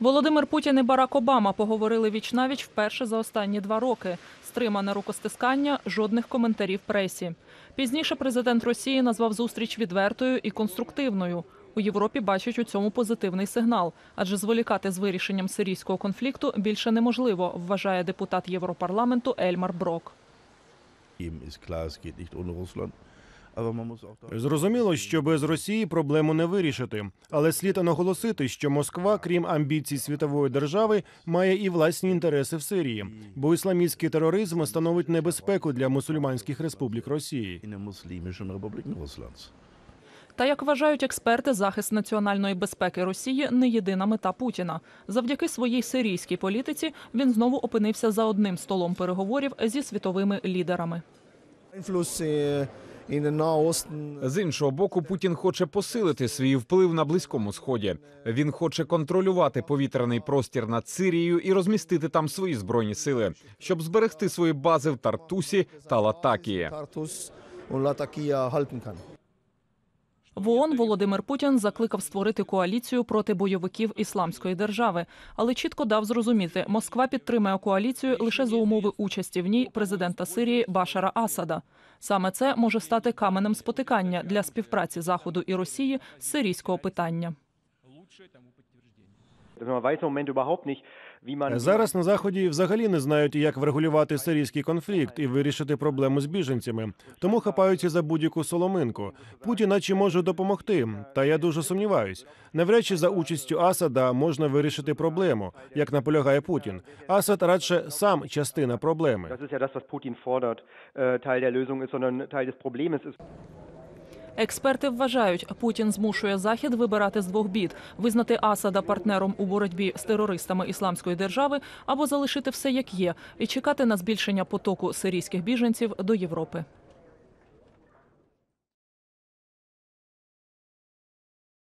Володимир Путін і Барак Обама поговорили вічнавіч вперше за останні два роки. Стримане рукостискання, жодних коментарів пресі. Пізніше президент Росії назвав зустріч відвертою і конструктивною. У Європі бачать у цьому позитивний сигнал, адже зволікати з вирішенням сирійського конфлікту більше неможливо, вважає депутат Європарламенту Ельмар Брок. Зрозуміло, що без Росії проблему не вирішити, але слід наголосити, що Москва, крім амбіцій світової держави, має і власні інтереси в Сирії, бо ісламістський тероризм становить небезпеку для мусульманських республік Росії. Та як вважають експерти, захист національної безпеки Росії не єдина мета Путіна. Завдяки своїй сирійській політиці він знову опинився за одним столом переговорів зі світовими лідерами. З іншого боку, Путін хоче посилити свій вплив на близькому сході. Він хоче контролювати повітряний простір над Сирією і розмістити там свої збройні сили, щоб зберегти свої бази в Тартусі та Латакії. В ООН Володимир Путін закликав створити коаліцію проти бойовиків ісламської держави, але чітко дав зрозуміти, Москва підтримує коаліцію лише за умови участі в ній президента Сирії Башара Асада. Саме це може стати каменем спотикання для співпраці Заходу і Росії з сирійського питання. Зараз на заході взагалі не знають, як врегулювати сирійський конфлікт і вирішити проблему з біженцями, тому хапаються за будь-яку соломинку. Путін наче може допомогти, та я дуже сумніваюсь. Навряд чи за участю Асада можна вирішити проблему, як наполягає Путін. Асад радше сам частина проблеми. Експерти вважають, Путін змушує Захід вибирати з двох бід: визнати Асада партнером у боротьбі з терористами ісламської держави або залишити все як є і чекати на збільшення потоку сирійських біженців до Європи.